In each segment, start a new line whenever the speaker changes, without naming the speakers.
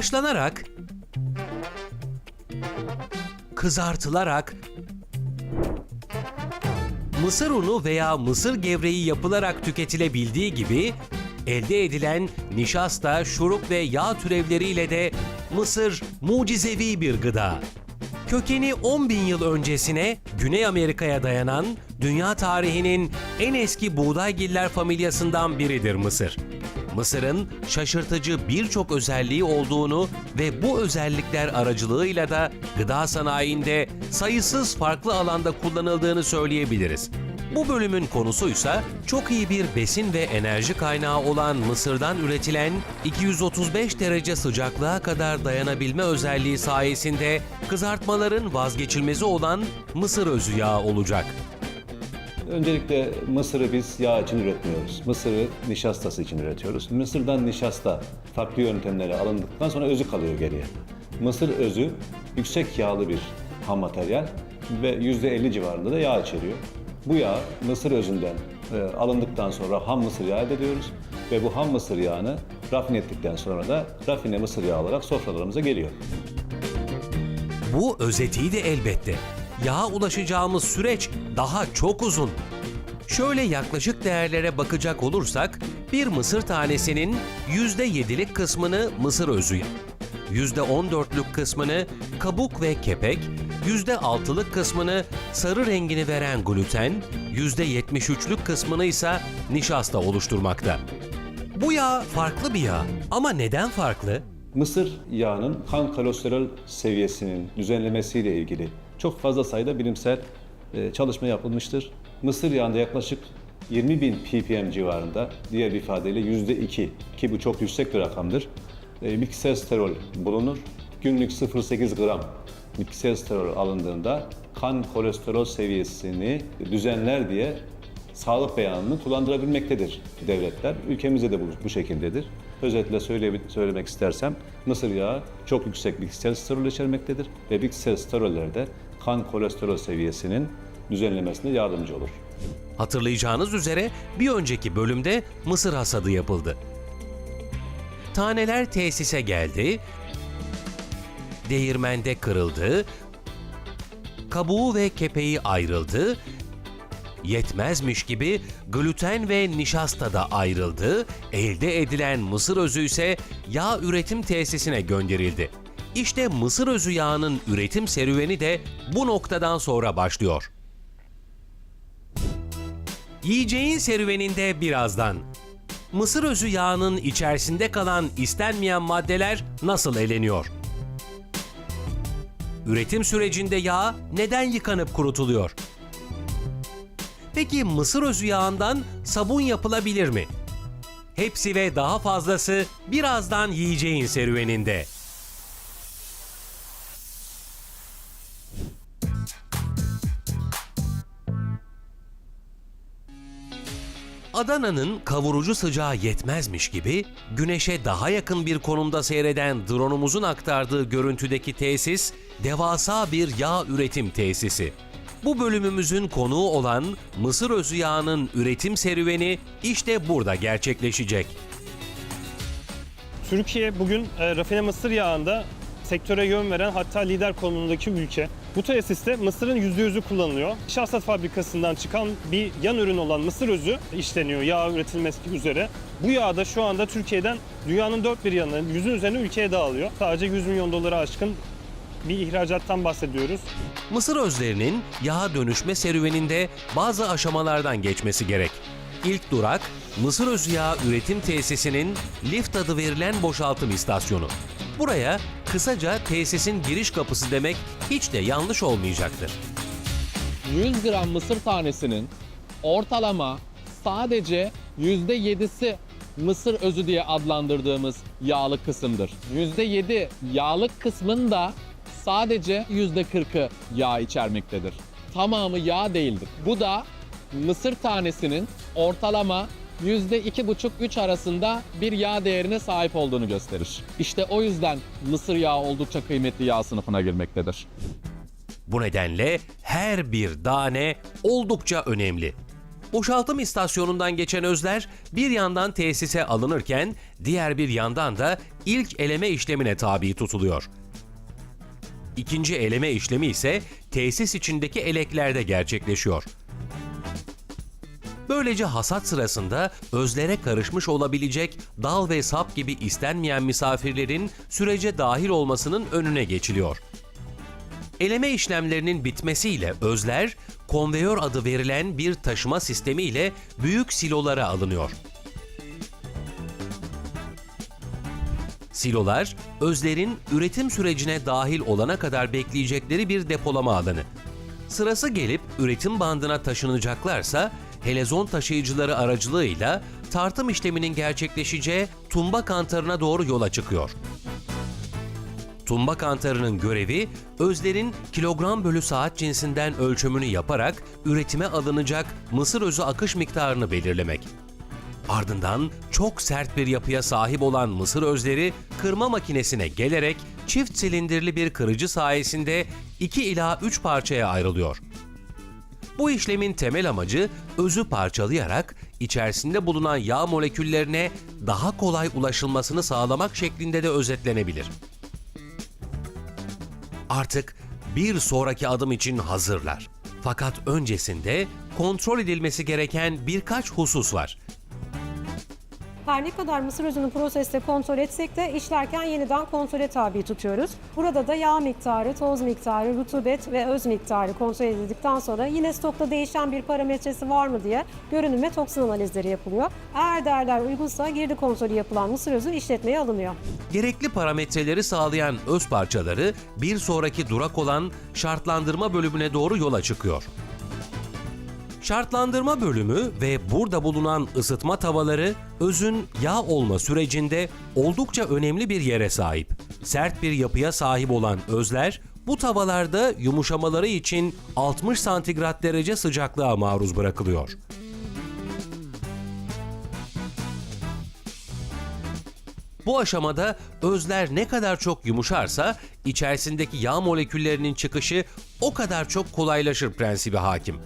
haşlanarak, kızartılarak, mısır unu veya mısır gevreği yapılarak tüketilebildiği gibi elde edilen nişasta, şurup ve yağ türevleriyle de mısır mucizevi bir gıda. Kökeni 10 bin yıl öncesine Güney Amerika'ya dayanan dünya tarihinin en eski buğdaygiller familyasından biridir Mısır. Mısır'ın şaşırtıcı birçok özelliği olduğunu ve bu özellikler aracılığıyla da gıda sanayinde sayısız farklı alanda kullanıldığını söyleyebiliriz. Bu bölümün konusuysa çok iyi bir besin ve enerji kaynağı olan mısırdan üretilen 235 derece sıcaklığa kadar dayanabilme özelliği sayesinde kızartmaların vazgeçilmezi olan mısır özü yağı olacak.
Öncelikle mısırı biz yağ için üretmiyoruz. Mısırı nişastası için üretiyoruz. Mısırdan nişasta farklı yöntemlere alındıktan sonra özü kalıyor geriye. Mısır özü yüksek yağlı bir ham materyal ve %50 civarında da yağ içeriyor. Bu yağ mısır özünden e, alındıktan sonra ham mısır yağı elde ediyoruz ve bu ham mısır yağını rafine ettikten sonra da rafine mısır yağı olarak sofralarımıza geliyor.
Bu özeti de elbette. Yağa ulaşacağımız süreç daha çok uzun. Şöyle yaklaşık değerlere bakacak olursak, bir mısır tanesinin %7'lik kısmını mısır özü, %14'lük kısmını kabuk ve kepek, %6'lık kısmını sarı rengini veren gluten, %73'lük kısmını ise nişasta oluşturmakta. Bu yağ farklı bir yağ ama neden farklı?
Mısır yağının kan kolesterol seviyesinin düzenlemesiyle ilgili çok fazla sayıda bilimsel e, çalışma yapılmıştır. Mısır yağında yaklaşık 20 bin ppm civarında, diğer bir ifadeyle yüzde iki, ki bu çok yüksek bir rakamdır, e, bitkisel sterol bulunur. Günlük 0.8 gram bitkisel sterol alındığında kan kolesterol seviyesini düzenler diye sağlık beyanını kullandırabilmektedir devletler. Ülkemizde de bu, bu şekildedir. Özetle söyle, söylemek istersem mısır yağı çok yüksek bitkisel sterol içermektedir ve bitkisel steroller de kan kolesterol seviyesinin düzenlemesine yardımcı olur.
Hatırlayacağınız üzere bir önceki bölümde mısır hasadı yapıldı. Taneler tesise geldi, değirmende kırıldı, kabuğu ve kepeği ayrıldı, yetmezmiş gibi gluten ve nişasta da ayrıldı, elde edilen mısır özü ise yağ üretim tesisine gönderildi. İşte mısır özü yağının üretim serüveni de bu noktadan sonra başlıyor. Yiyeceğin serüveninde birazdan. Mısır özü yağının içerisinde kalan istenmeyen maddeler nasıl eleniyor? Üretim sürecinde yağ neden yıkanıp kurutuluyor? Peki mısır özü yağından sabun yapılabilir mi? Hepsi ve daha fazlası birazdan yiyeceğin serüveninde. Adana'nın kavurucu sıcağı yetmezmiş gibi güneşe daha yakın bir konumda seyreden drone'umuzun aktardığı görüntüdeki tesis devasa bir yağ üretim tesisi. Bu bölümümüzün konuğu olan mısır özü yağının üretim serüveni işte burada gerçekleşecek.
Türkiye bugün e, rafine mısır yağında sektöre yön veren hatta lider konumundaki ülke. Bu tesiste mısırın %100'ü kullanılıyor. Nişasta fabrikasından çıkan bir yan ürün olan mısır özü işleniyor yağ üretilmesi üzere. Bu yağ da şu anda Türkiye'den dünyanın dört bir yanına, yüzün üzerine ülkeye dağılıyor. Sadece 100 milyon dolara aşkın bir ihracattan bahsediyoruz.
Mısır özlerinin yağa dönüşme serüveninde bazı aşamalardan geçmesi gerek. İlk durak Mısır özü yağı üretim tesisinin lift adı verilen boşaltım istasyonu. Buraya kısaca tesisin giriş kapısı demek hiç de yanlış olmayacaktır.
100 gram mısır tanesinin ortalama sadece %7'si mısır özü diye adlandırdığımız yağlı kısımdır. %7 yağlı kısmın da sadece %40'ı yağ içermektedir. Tamamı yağ değildir. Bu da mısır tanesinin ortalama %2,5-3 arasında bir yağ değerine sahip olduğunu gösterir. İşte o yüzden mısır yağı oldukça kıymetli yağ sınıfına girmektedir.
Bu nedenle her bir tane oldukça önemli. Boşaltım istasyonundan geçen özler bir yandan tesise alınırken diğer bir yandan da ilk eleme işlemine tabi tutuluyor. İkinci eleme işlemi ise tesis içindeki eleklerde gerçekleşiyor. Böylece hasat sırasında özlere karışmış olabilecek dal ve sap gibi istenmeyen misafirlerin sürece dahil olmasının önüne geçiliyor. Eleme işlemlerinin bitmesiyle özler, konveyör adı verilen bir taşıma sistemi ile büyük silolara alınıyor. Silolar, özlerin üretim sürecine dahil olana kadar bekleyecekleri bir depolama alanı. Sırası gelip üretim bandına taşınacaklarsa, helezon taşıyıcıları aracılığıyla tartım işleminin gerçekleşeceği tumba kantarına doğru yola çıkıyor. Tumba kantarının görevi özlerin kilogram bölü saat cinsinden ölçümünü yaparak üretime alınacak mısır özü akış miktarını belirlemek. Ardından çok sert bir yapıya sahip olan mısır özleri kırma makinesine gelerek çift silindirli bir kırıcı sayesinde 2 ila 3 parçaya ayrılıyor. Bu işlemin temel amacı özü parçalayarak içerisinde bulunan yağ moleküllerine daha kolay ulaşılmasını sağlamak şeklinde de özetlenebilir. Artık bir sonraki adım için hazırlar. Fakat öncesinde kontrol edilmesi gereken birkaç husus var.
Her ne kadar mısır özünü proseste kontrol etsek de işlerken yeniden kontrole tabi tutuyoruz. Burada da yağ miktarı, toz miktarı, rutubet ve öz miktarı kontrol edildikten sonra yine stokta değişen bir parametresi var mı diye görünüm ve toksin analizleri yapılıyor. Eğer değerler uygunsa girdi kontrolü yapılan mısır özü işletmeye alınıyor.
Gerekli parametreleri sağlayan öz parçaları bir sonraki durak olan şartlandırma bölümüne doğru yola çıkıyor. Şartlandırma bölümü ve burada bulunan ısıtma tavaları özün yağ olma sürecinde oldukça önemli bir yere sahip. Sert bir yapıya sahip olan özler bu tavalarda yumuşamaları için 60 santigrat derece sıcaklığa maruz bırakılıyor. Bu aşamada özler ne kadar çok yumuşarsa içerisindeki yağ moleküllerinin çıkışı o kadar çok kolaylaşır prensibi hakim.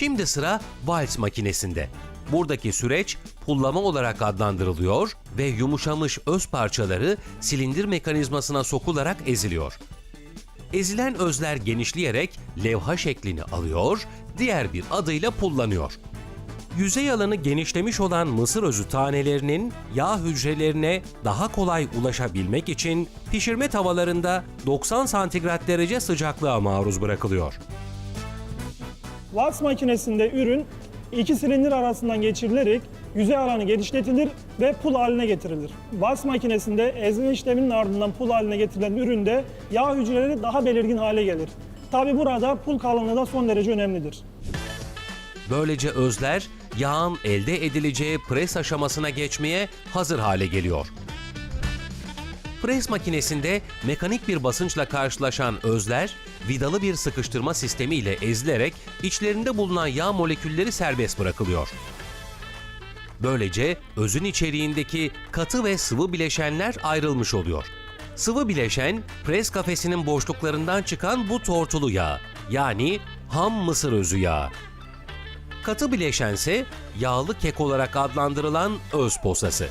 Şimdi sıra vals makinesinde. Buradaki süreç pullama olarak adlandırılıyor ve yumuşamış öz parçaları silindir mekanizmasına sokularak eziliyor. Ezilen özler genişleyerek levha şeklini alıyor, diğer bir adıyla pullanıyor. Yüzey alanı genişlemiş olan mısır özü tanelerinin yağ hücrelerine daha kolay ulaşabilmek için pişirme tavalarında 90 santigrat derece sıcaklığa maruz bırakılıyor.
Vals makinesinde ürün iki silindir arasından geçirilerek yüzey alanı genişletilir ve pul haline getirilir. Vals makinesinde ezme işleminin ardından pul haline getirilen üründe yağ hücreleri daha belirgin hale gelir. Tabi burada pul kalınlığı da son derece önemlidir.
Böylece özler yağın elde edileceği pres aşamasına geçmeye hazır hale geliyor. Pres makinesinde mekanik bir basınçla karşılaşan özler, vidalı bir sıkıştırma sistemiyle ezilerek içlerinde bulunan yağ molekülleri serbest bırakılıyor. Böylece özün içeriğindeki katı ve sıvı bileşenler ayrılmış oluyor. Sıvı bileşen, pres kafesinin boşluklarından çıkan bu tortulu yağ, yani ham mısır özü yağı. Katı bileşense yağlı kek olarak adlandırılan öz posası.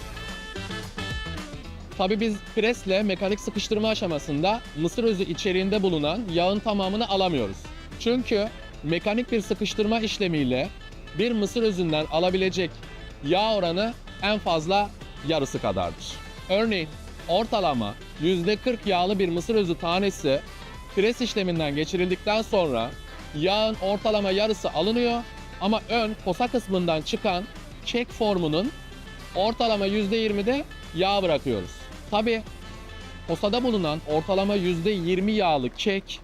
Tabii biz presle mekanik sıkıştırma aşamasında mısır özü içeriğinde bulunan yağın tamamını alamıyoruz. Çünkü mekanik bir sıkıştırma işlemiyle bir mısır özünden alabilecek yağ oranı en fazla yarısı kadardır. Örneğin ortalama %40 yağlı bir mısır özü tanesi pres işleminden geçirildikten sonra yağın ortalama yarısı alınıyor ama ön posa kısmından çıkan kek formunun ortalama %20'de yağ bırakıyoruz. Tabi posada bulunan ortalama %20 yağlı kek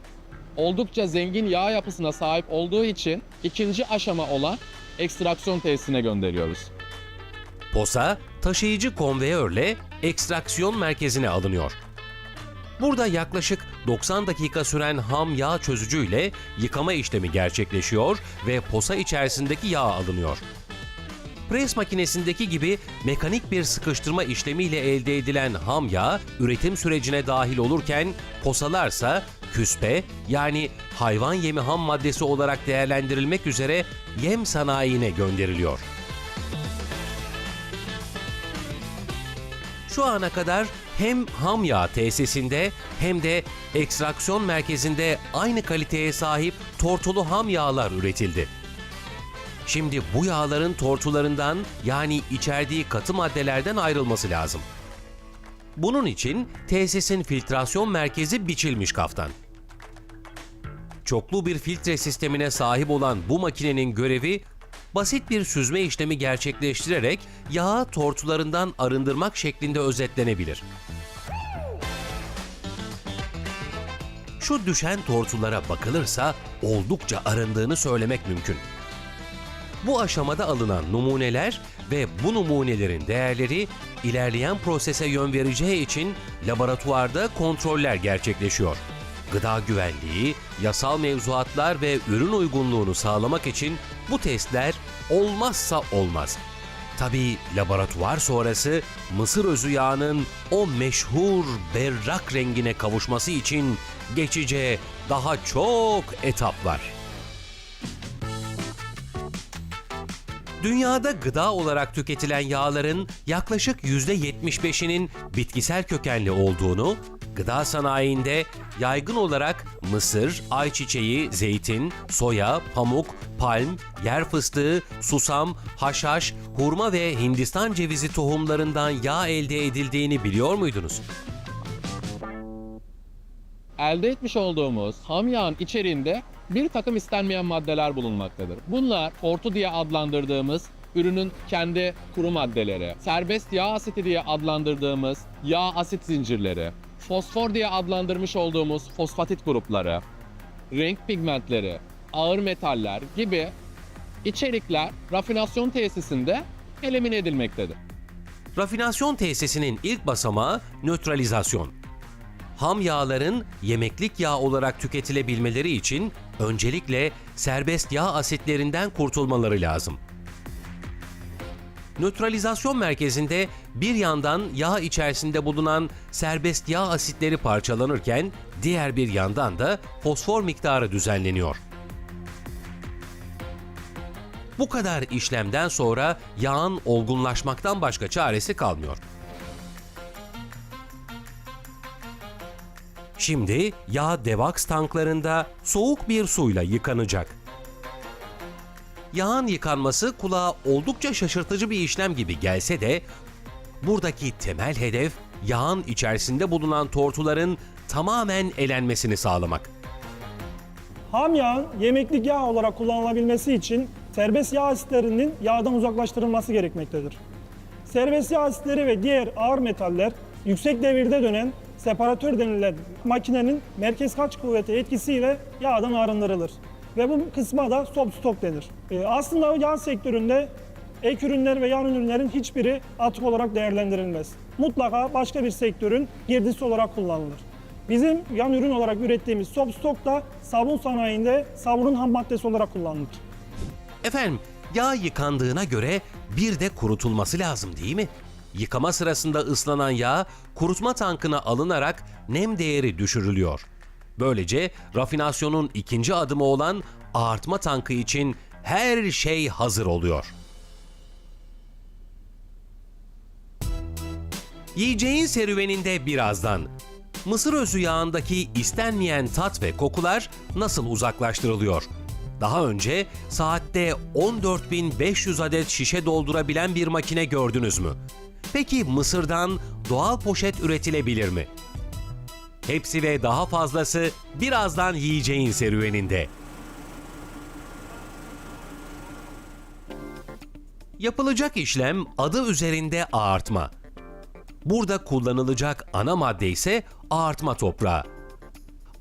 oldukça zengin yağ yapısına sahip olduğu için ikinci aşama olan ekstraksiyon tesisine gönderiyoruz.
Posa taşıyıcı konveyörle ekstraksiyon merkezine alınıyor. Burada yaklaşık 90 dakika süren ham yağ çözücüyle yıkama işlemi gerçekleşiyor ve posa içerisindeki yağ alınıyor. Pres makinesindeki gibi mekanik bir sıkıştırma işlemiyle elde edilen ham yağ üretim sürecine dahil olurken posalarsa küspe yani hayvan yemi ham maddesi olarak değerlendirilmek üzere yem sanayine gönderiliyor. Şu ana kadar hem ham yağ tesisinde hem de ekstraksiyon merkezinde aynı kaliteye sahip tortulu ham yağlar üretildi. Şimdi bu yağların tortularından yani içerdiği katı maddelerden ayrılması lazım. Bunun için tesisin filtrasyon merkezi biçilmiş kaftan. Çoklu bir filtre sistemine sahip olan bu makinenin görevi basit bir süzme işlemi gerçekleştirerek yağı tortularından arındırmak şeklinde özetlenebilir. Şu düşen tortulara bakılırsa oldukça arındığını söylemek mümkün. Bu aşamada alınan numuneler ve bu numunelerin değerleri ilerleyen prosese yön vereceği için laboratuvarda kontroller gerçekleşiyor. Gıda güvenliği, yasal mevzuatlar ve ürün uygunluğunu sağlamak için bu testler olmazsa olmaz. Tabii laboratuvar sonrası mısır özü yağının o meşhur berrak rengine kavuşması için geçice daha çok etap var. Dünyada gıda olarak tüketilen yağların yaklaşık %75'inin bitkisel kökenli olduğunu, gıda sanayinde yaygın olarak mısır, ayçiçeği, zeytin, soya, pamuk, palm, yer fıstığı, susam, haşhaş, hurma ve Hindistan cevizi tohumlarından yağ elde edildiğini biliyor muydunuz?
elde etmiş olduğumuz ham yağın içeriğinde bir takım istenmeyen maddeler bulunmaktadır. Bunlar tortu diye adlandırdığımız ürünün kendi kuru maddeleri, serbest yağ asiti diye adlandırdığımız yağ asit zincirleri, fosfor diye adlandırmış olduğumuz fosfatit grupları, renk pigmentleri, ağır metaller gibi içerikler rafinasyon tesisinde elimine edilmektedir.
Rafinasyon tesisinin ilk basamağı nötralizasyon. Ham yağların yemeklik yağ olarak tüketilebilmeleri için öncelikle serbest yağ asitlerinden kurtulmaları lazım. Nötralizasyon merkezinde bir yandan yağ içerisinde bulunan serbest yağ asitleri parçalanırken diğer bir yandan da fosfor miktarı düzenleniyor. Bu kadar işlemden sonra yağın olgunlaşmaktan başka çaresi kalmıyor. Şimdi yağ devaks tanklarında soğuk bir suyla yıkanacak. Yağın yıkanması kulağa oldukça şaşırtıcı bir işlem gibi gelse de buradaki temel hedef yağın içerisinde bulunan tortuların tamamen elenmesini sağlamak.
Ham yağın yemeklik yağ olarak kullanılabilmesi için serbest yağ asitlerinin yağdan uzaklaştırılması gerekmektedir. Serbest yağ asitleri ve diğer ağır metaller yüksek devirde dönen separatör denilen makinenin merkez kaç kuvveti etkisiyle yağdan arındırılır. Ve bu kısma da stop stok denir. Ee, aslında yağ sektöründe ek ürünler ve yan ürünlerin hiçbiri atık olarak değerlendirilmez. Mutlaka başka bir sektörün girdisi olarak kullanılır. Bizim yan ürün olarak ürettiğimiz stop stok da sabun sanayinde sabunun ham maddesi olarak kullanılır.
Efendim, yağ yıkandığına göre bir de kurutulması lazım değil mi? Yıkama sırasında ıslanan yağ kurutma tankına alınarak nem değeri düşürülüyor. Böylece rafinasyonun ikinci adımı olan ağartma tankı için her şey hazır oluyor. Yiyeceğin serüveninde birazdan mısır özü yağındaki istenmeyen tat ve kokular nasıl uzaklaştırılıyor? Daha önce saatte 14.500 adet şişe doldurabilen bir makine gördünüz mü? Peki mısırdan doğal poşet üretilebilir mi? Hepsi ve daha fazlası birazdan yiyeceğin serüveninde. Yapılacak işlem adı üzerinde ağartma. Burada kullanılacak ana madde ise ağartma toprağı.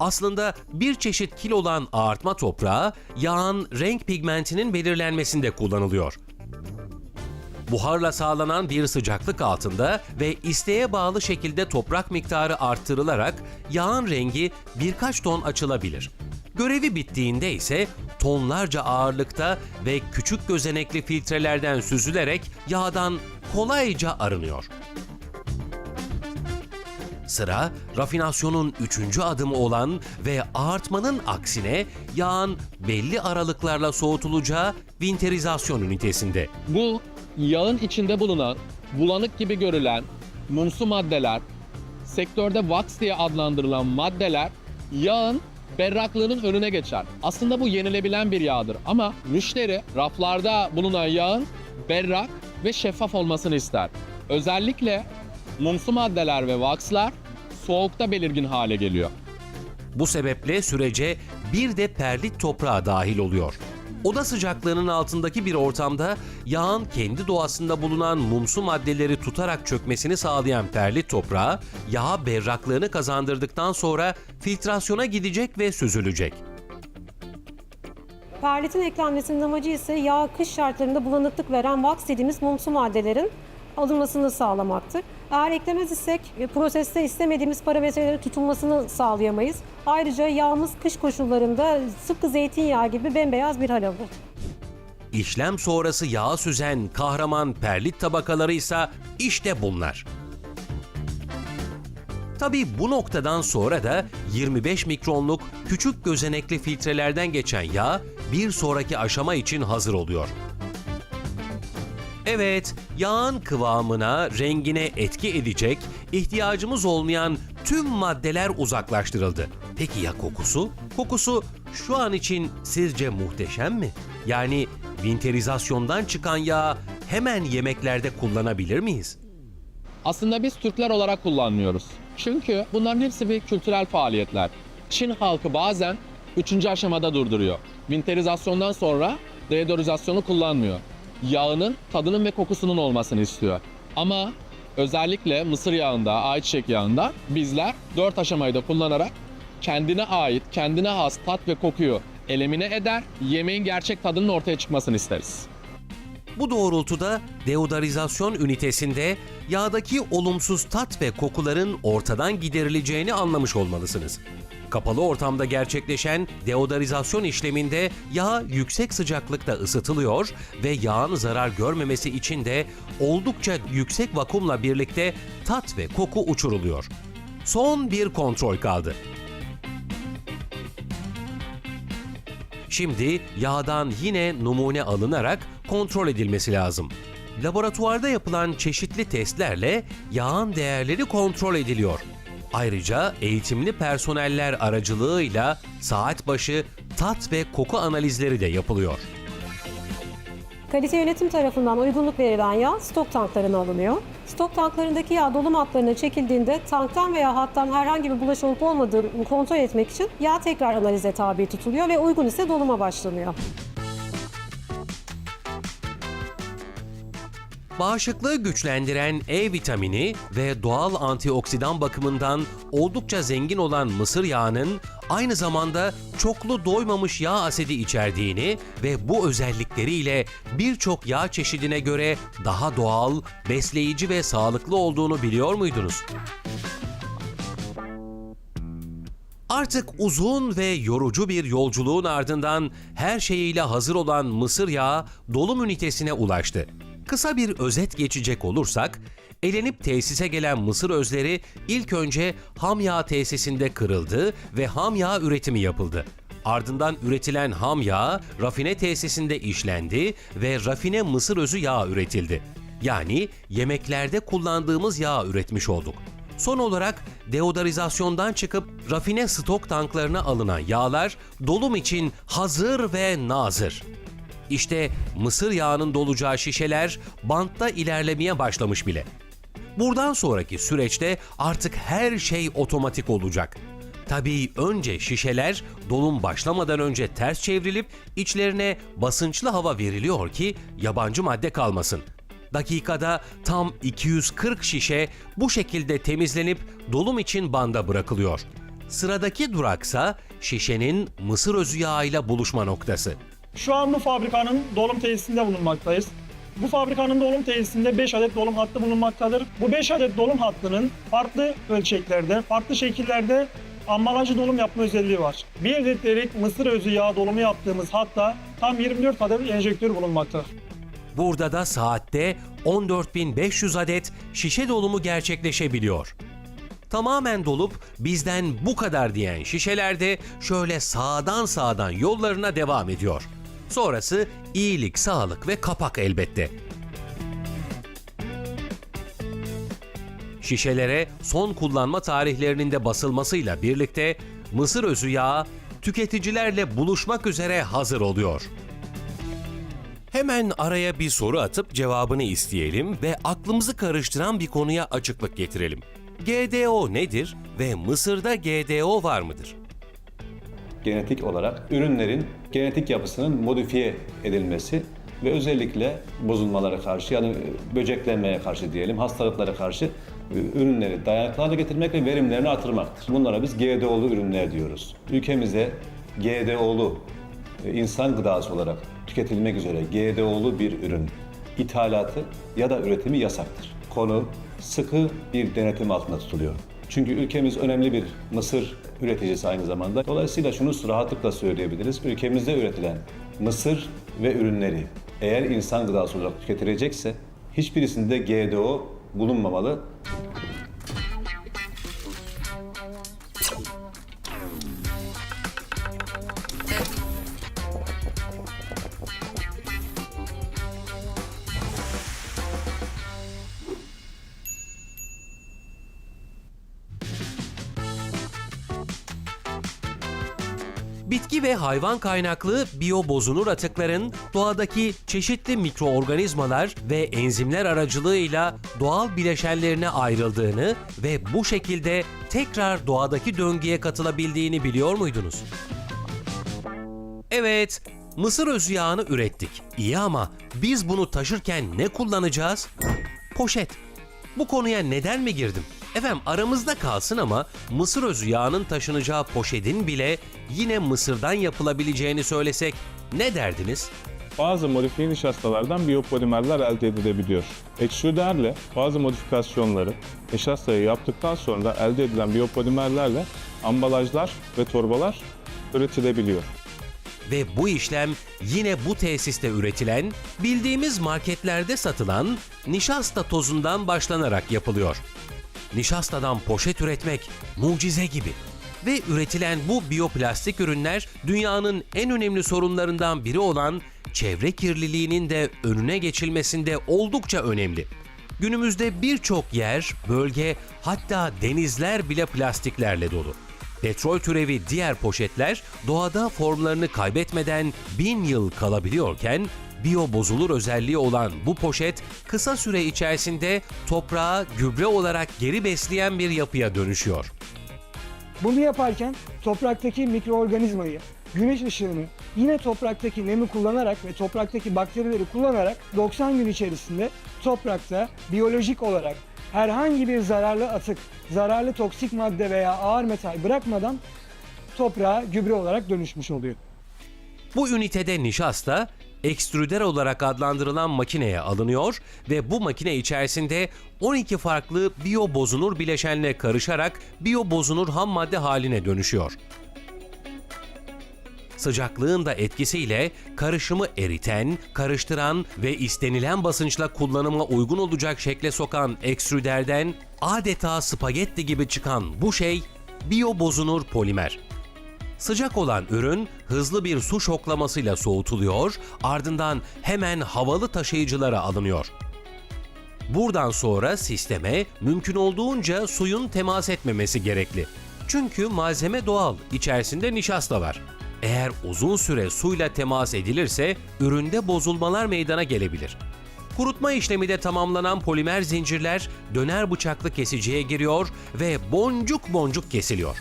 Aslında bir çeşit kil olan ağartma toprağı yağın renk pigmentinin belirlenmesinde kullanılıyor. Buharla sağlanan bir sıcaklık altında ve isteğe bağlı şekilde toprak miktarı arttırılarak yağın rengi birkaç ton açılabilir. Görevi bittiğinde ise tonlarca ağırlıkta ve küçük gözenekli filtrelerden süzülerek yağdan kolayca arınıyor. Sıra rafinasyonun üçüncü adımı olan ve ağartmanın aksine yağın belli aralıklarla soğutulacağı vinterizasyon ünitesinde.
Bu yağın içinde bulunan bulanık gibi görülen mumsu maddeler, sektörde wax diye adlandırılan maddeler yağın berraklığının önüne geçer. Aslında bu yenilebilen bir yağdır ama müşteri raflarda bulunan yağın berrak ve şeffaf olmasını ister. Özellikle mumsu maddeler ve waxlar soğukta belirgin hale geliyor.
Bu sebeple sürece bir de perlit toprağı dahil oluyor. Oda sıcaklığının altındaki bir ortamda yağın kendi doğasında bulunan mumsu maddeleri tutarak çökmesini sağlayan perlit toprağı, yağa berraklığını kazandırdıktan sonra filtrasyona gidecek ve süzülecek.
Perlitin eklenmesinin amacı ise yağ kış şartlarında bulanıklık veren wax dediğimiz mumsu maddelerin alınmasını sağlamaktır. Eğer eklemez isek e, proseste istemediğimiz parametrelerin tutulmasını sağlayamayız. Ayrıca yağımız kış koşullarında sıkı zeytinyağı gibi bembeyaz bir hal alır.
İşlem sonrası yağı süzen kahraman perlit tabakaları ise işte bunlar. Tabi bu noktadan sonra da 25 mikronluk küçük gözenekli filtrelerden geçen yağ bir sonraki aşama için hazır oluyor. Evet, yağın kıvamına, rengine etki edecek, ihtiyacımız olmayan tüm maddeler uzaklaştırıldı. Peki ya kokusu? Kokusu şu an için sizce muhteşem mi? Yani vinterizasyondan çıkan yağı hemen yemeklerde kullanabilir miyiz?
Aslında biz Türkler olarak kullanmıyoruz. Çünkü bunların hepsi bir kültürel faaliyetler. Çin halkı bazen üçüncü aşamada durduruyor. Winterizasyondan sonra deodorizasyonu kullanmıyor. Yağının tadının ve kokusunun olmasını istiyor. Ama özellikle mısır yağında, ayçiçek yağında bizler dört aşamayı da kullanarak kendine ait, kendine has tat ve kokuyu elemine eder, yemeğin gerçek tadının ortaya çıkmasını isteriz.
Bu doğrultuda deodorizasyon ünitesinde yağdaki olumsuz tat ve kokuların ortadan giderileceğini anlamış olmalısınız. Kapalı ortamda gerçekleşen deodorizasyon işleminde yağ yüksek sıcaklıkta ısıtılıyor ve yağın zarar görmemesi için de oldukça yüksek vakumla birlikte tat ve koku uçuruluyor. Son bir kontrol kaldı. Şimdi yağdan yine numune alınarak kontrol edilmesi lazım. Laboratuvarda yapılan çeşitli testlerle yağın değerleri kontrol ediliyor. Ayrıca eğitimli personeller aracılığıyla saat başı tat ve koku analizleri de yapılıyor.
Kalite yönetim tarafından uygunluk verilen yağ stok tanklarına alınıyor. Stok tanklarındaki yağ dolum hatlarına çekildiğinde tanktan veya hattan herhangi bir bulaş olup olmadığını kontrol etmek için yağ tekrar analize tabi tutuluyor ve uygun ise doluma başlanıyor.
Bağışıklığı güçlendiren E vitamini ve doğal antioksidan bakımından oldukça zengin olan mısır yağının aynı zamanda çoklu doymamış yağ asidi içerdiğini ve bu özellikleriyle birçok yağ çeşidine göre daha doğal, besleyici ve sağlıklı olduğunu biliyor muydunuz? Artık uzun ve yorucu bir yolculuğun ardından her şeyiyle hazır olan mısır yağı dolum ünitesine ulaştı. Kısa bir özet geçecek olursak, elenip tesise gelen mısır özleri ilk önce ham yağ tesisinde kırıldı ve ham yağ üretimi yapıldı. Ardından üretilen ham yağ rafine tesisinde işlendi ve rafine mısır özü yağı üretildi. Yani yemeklerde kullandığımız yağ üretmiş olduk. Son olarak deodorizasyondan çıkıp rafine stok tanklarına alınan yağlar dolum için hazır ve nazır. İşte mısır yağının dolacağı şişeler bantta ilerlemeye başlamış bile. Buradan sonraki süreçte artık her şey otomatik olacak. Tabii önce şişeler dolum başlamadan önce ters çevrilip içlerine basınçlı hava veriliyor ki yabancı madde kalmasın. Dakikada tam 240 şişe bu şekilde temizlenip dolum için banda bırakılıyor. Sıradaki duraksa şişenin mısır özü yağıyla buluşma noktası.
Şu an bu fabrikanın dolum tesisinde bulunmaktayız. Bu fabrikanın dolum tesisinde 5 adet dolum hattı bulunmaktadır. Bu 5 adet dolum hattının farklı ölçeklerde, farklı şekillerde ambalajlı dolum yapma özelliği var. 1 litrelik mısır özü yağı dolumu yaptığımız hatta tam 24 adet enjektör bulunmaktadır.
Burada da saatte 14.500 adet şişe dolumu gerçekleşebiliyor. Tamamen dolup bizden bu kadar diyen şişelerde şöyle sağdan sağdan yollarına devam ediyor. Sonrası iyilik, sağlık ve kapak elbette. Şişelere son kullanma tarihlerinin de basılmasıyla birlikte mısır özü yağı tüketicilerle buluşmak üzere hazır oluyor. Hemen araya bir soru atıp cevabını isteyelim ve aklımızı karıştıran bir konuya açıklık getirelim. GDO nedir ve Mısır'da GDO var mıdır?
Genetik olarak ürünlerin genetik yapısının modifiye edilmesi ve özellikle bozulmalara karşı yani böceklenmeye karşı diyelim, hastalıklara karşı e, ürünleri dayanıklı hale getirmek ve verimlerini artırmaktır. Bunlara biz GDO'lu ürünler diyoruz. Ülkemizde GDO'lu e, insan gıdası olarak tüketilmek üzere GDO'lu bir ürün ithalatı ya da üretimi yasaktır. Konu sıkı bir denetim altında tutuluyor. Çünkü ülkemiz önemli bir mısır üreticisi aynı zamanda. Dolayısıyla şunu rahatlıkla söyleyebiliriz. Ülkemizde üretilen mısır ve ürünleri eğer insan gıdası olarak tüketilecekse hiçbirisinde GDO bulunmamalı.
Hayvan kaynaklı biyo bozunur atıkların doğadaki çeşitli mikroorganizmalar ve enzimler aracılığıyla doğal bileşenlerine ayrıldığını ve bu şekilde tekrar doğadaki döngüye katılabildiğini biliyor muydunuz? Evet, mısır özü yağını ürettik. İyi ama biz bunu taşırken ne kullanacağız? Poşet. Bu konuya neden mi girdim? Efendim aramızda kalsın ama mısır özü yağının taşınacağı poşetin bile yine mısırdan yapılabileceğini söylesek ne derdiniz?
Bazı modifiye nişastalardan biyopolimerler elde edilebiliyor. Ekstrüderle bazı modifikasyonları nişastaya yaptıktan sonra elde edilen biyopolimerlerle ambalajlar ve torbalar üretilebiliyor.
Ve bu işlem yine bu tesiste üretilen, bildiğimiz marketlerde satılan nişasta tozundan başlanarak yapılıyor. Nişastadan poşet üretmek mucize gibi. Ve üretilen bu biyoplastik ürünler dünyanın en önemli sorunlarından biri olan çevre kirliliğinin de önüne geçilmesinde oldukça önemli. Günümüzde birçok yer, bölge hatta denizler bile plastiklerle dolu. Petrol türevi diğer poşetler doğada formlarını kaybetmeden bin yıl kalabiliyorken biyo bozulur özelliği olan bu poşet kısa süre içerisinde toprağı gübre olarak geri besleyen bir yapıya dönüşüyor.
Bunu yaparken topraktaki mikroorganizmayı, güneş ışığını, yine topraktaki nemi kullanarak ve topraktaki bakterileri kullanarak 90 gün içerisinde toprakta biyolojik olarak herhangi bir zararlı atık, zararlı toksik madde veya ağır metal bırakmadan toprağa gübre olarak dönüşmüş oluyor.
Bu ünitede nişasta ekstrüder olarak adlandırılan makineye alınıyor ve bu makine içerisinde 12 farklı biyo bozunur bileşenle karışarak biyo bozunur ham madde haline dönüşüyor. Sıcaklığın da etkisiyle karışımı eriten, karıştıran ve istenilen basınçla kullanıma uygun olacak şekle sokan ekstrüderden adeta spagetti gibi çıkan bu şey biyo bozunur polimer. Sıcak olan ürün hızlı bir su şoklamasıyla soğutuluyor, ardından hemen havalı taşıyıcılara alınıyor. Buradan sonra sisteme mümkün olduğunca suyun temas etmemesi gerekli. Çünkü malzeme doğal, içerisinde nişasta var. Eğer uzun süre suyla temas edilirse üründe bozulmalar meydana gelebilir. Kurutma işlemi de tamamlanan polimer zincirler döner bıçaklı kesiciye giriyor ve boncuk boncuk kesiliyor.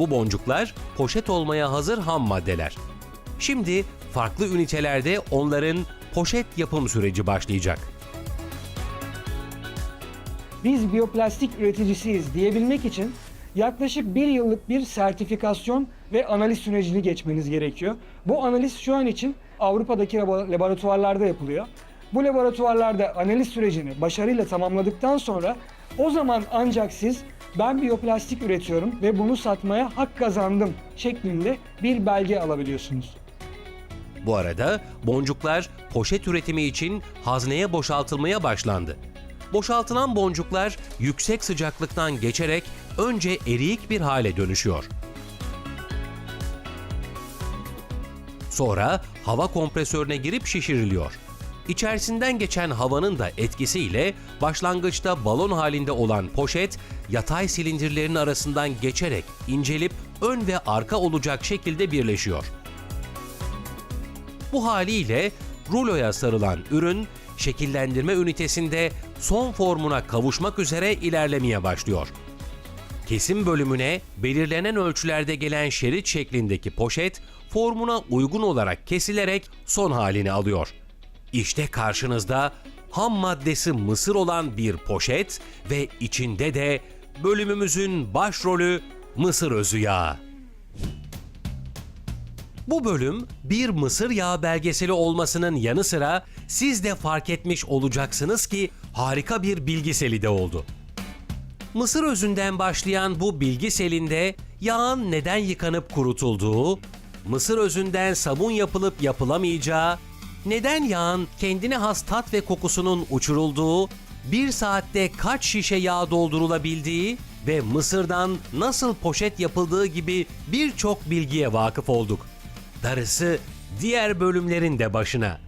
Bu boncuklar poşet olmaya hazır ham maddeler. Şimdi farklı ünitelerde onların poşet yapım süreci başlayacak.
Biz biyoplastik üreticisiyiz diyebilmek için yaklaşık bir yıllık bir sertifikasyon ve analiz sürecini geçmeniz gerekiyor. Bu analiz şu an için Avrupa'daki labo- laboratuvarlarda yapılıyor. Bu laboratuvarlarda analiz sürecini başarıyla tamamladıktan sonra o zaman ancak siz ben biyoplastik üretiyorum ve bunu satmaya hak kazandım şeklinde bir belge alabiliyorsunuz.
Bu arada boncuklar poşet üretimi için hazneye boşaltılmaya başlandı. Boşaltılan boncuklar yüksek sıcaklıktan geçerek önce eriyik bir hale dönüşüyor. Sonra hava kompresörüne girip şişiriliyor. İçerisinden geçen havanın da etkisiyle başlangıçta balon halinde olan poşet yatay silindirlerin arasından geçerek incelip ön ve arka olacak şekilde birleşiyor. Bu haliyle ruloya sarılan ürün şekillendirme ünitesinde son formuna kavuşmak üzere ilerlemeye başlıyor. Kesim bölümüne belirlenen ölçülerde gelen şerit şeklindeki poşet formuna uygun olarak kesilerek son halini alıyor. İşte karşınızda ham maddesi mısır olan bir poşet ve içinde de bölümümüzün başrolü mısır özü yağı. Bu bölüm bir mısır yağı belgeseli olmasının yanı sıra siz de fark etmiş olacaksınız ki harika bir bilgiseli de oldu. Mısır özünden başlayan bu bilgi selinde yağın neden yıkanıp kurutulduğu, mısır özünden sabun yapılıp yapılamayacağı, neden yağın kendine has tat ve kokusunun uçurulduğu, bir saatte kaç şişe yağ doldurulabildiği ve mısırdan nasıl poşet yapıldığı gibi birçok bilgiye vakıf olduk. Darısı diğer bölümlerin de başına.